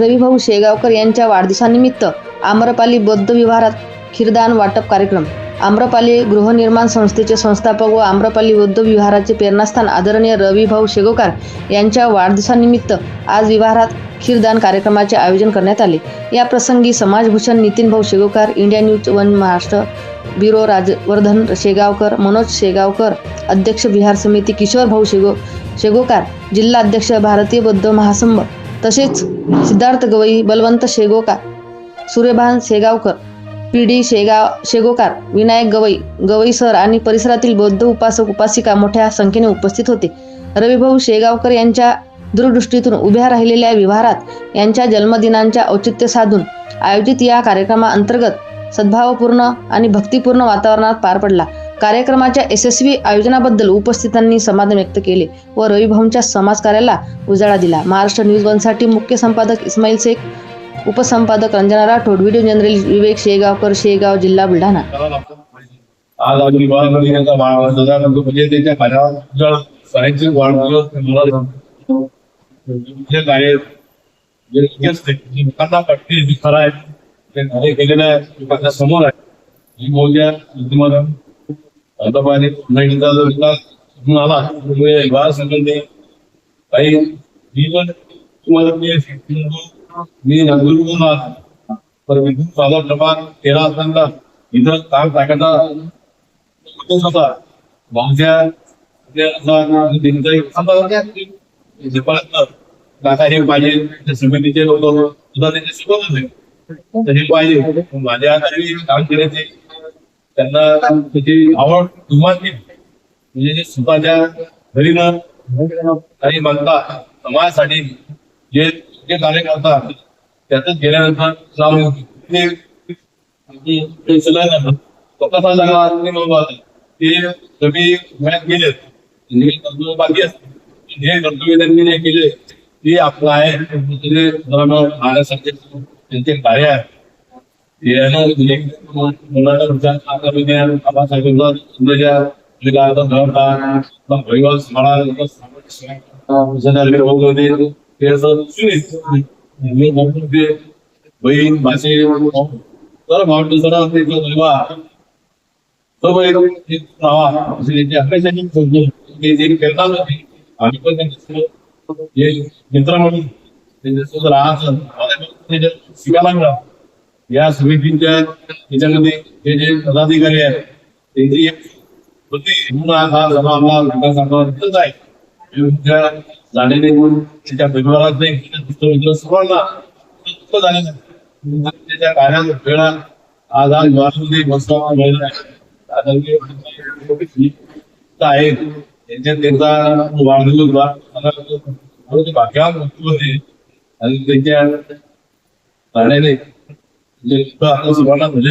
रविभाऊ शेगावकर यांच्या वाढदिवसानिमित्त आम्रपाली बौद्ध विहारात खीरदान वाटप कार्यक्रम. आम्रपाली गृहनिर्माण संस्थेचे संस्थापक व आम्रपाली बौद्ध विहाराचे प्रेरणास्थान आदरणीय रविभाऊ शेगोकार यांच्या वाढदिवसानिमित्त आज विवाहात खीरदान कार्यक्रमाचे आयोजन करण्यात आले. या प्रसंगी समाजभूषण Nitin Bhau Shegokar India news one Maharashtra bureau Rajvardhan Shegaonkar Manoj Shegaonkar अध्यक्ष बिहार समिती किशोर भाऊ शेगो शेगोकार जिल्हा अध्यक्ष भारतीय बौद्ध महासंघ तसेच Siddharth Gawai Balwant Shegokar Suryabhan Shegaonkar P D Shegaon Shegokar Vinayak Gawai Gawai sir आणि परिसरातील बौद्ध उपासक उपासिका मोठ्या संख्येने उपस्थित होते. रविभाऊ शेगावकर यांच्या दूरदृष्टीतून उभ्या राहिलेल्या विहारात यांच्या जन्मदिनांच्या औचित्य साधून आयोजित या कार्यक्रमाअंतर्गत सद्भावपूर्ण आणि भक्तिपूर्ण वातावरणात पार पडला. कार्यक्रमाच्या यशस्वी आयोजनाबद्दल उपस्थितांनी समाधान व्यक्त केले व रविभाऊंच्या समाजकार्याला उजाळा दिला. महाराष्ट्र न्यूज वनसाठी मुख्य संपादक इस्माईल शेख उपसंपादक रंजना राठोड व्हिडिओ जनरल विवेक शेगावकर शेगाव जिल्हा बुलढाणा. आज आम्ही म्हणजे समोर आहे. आता पाणी बुद्धिमत्ता अंतर्पाने महिन्याचा जो विकास घडून आला काही मी पण तुम्हाला मी मी तर विद्युत साधा प्रमाण असताना इथं काम टाकायचा उद्देश होता. भाऊच्या एक हे पाहिजे समितीचे लोक सुद्धा त्याचे शिकवत होते. पाहिजे. माझ्या काम केल्याचे त्यांना त्याची आवड जोमासली म्हणजे जे स्वतःच्या घरी न काही मागता समाजासाठी जे जे कार्य करतात त्यातच गेल्यानंतर जाऊन स्वतःचा जागा आणि मग ते कमी वयात गेलेत कर्तव्य बाकी असते. जे कर्तव्य त्यांनी नाही केले ते आपलं आहे. त्यांचे कार्य आहे. बहीण भाषे तर भावतो जरा ते तो बैल एक होते आम्ही पण त्यांच्यासोबत मित्र म्हणून त्यांच्यासोबत राहायचं शिकायला मिळालं या समितीच्या याच्यामध्ये हे जे पदाधिकारी आहेत त्यांची एक होती म्हणून आज हा सभा आम्हाला आहे. झालेले त्याच्या परिवारात नाही सर्वांना झालेलं त्याच्या कार्यात वेळा आज आज वासुदेव बसवा वेळ आहे. त्यांच्या त्यांचा होते आणि त्यांच्या जाण्याने जे आता सर्वांना म्हणजे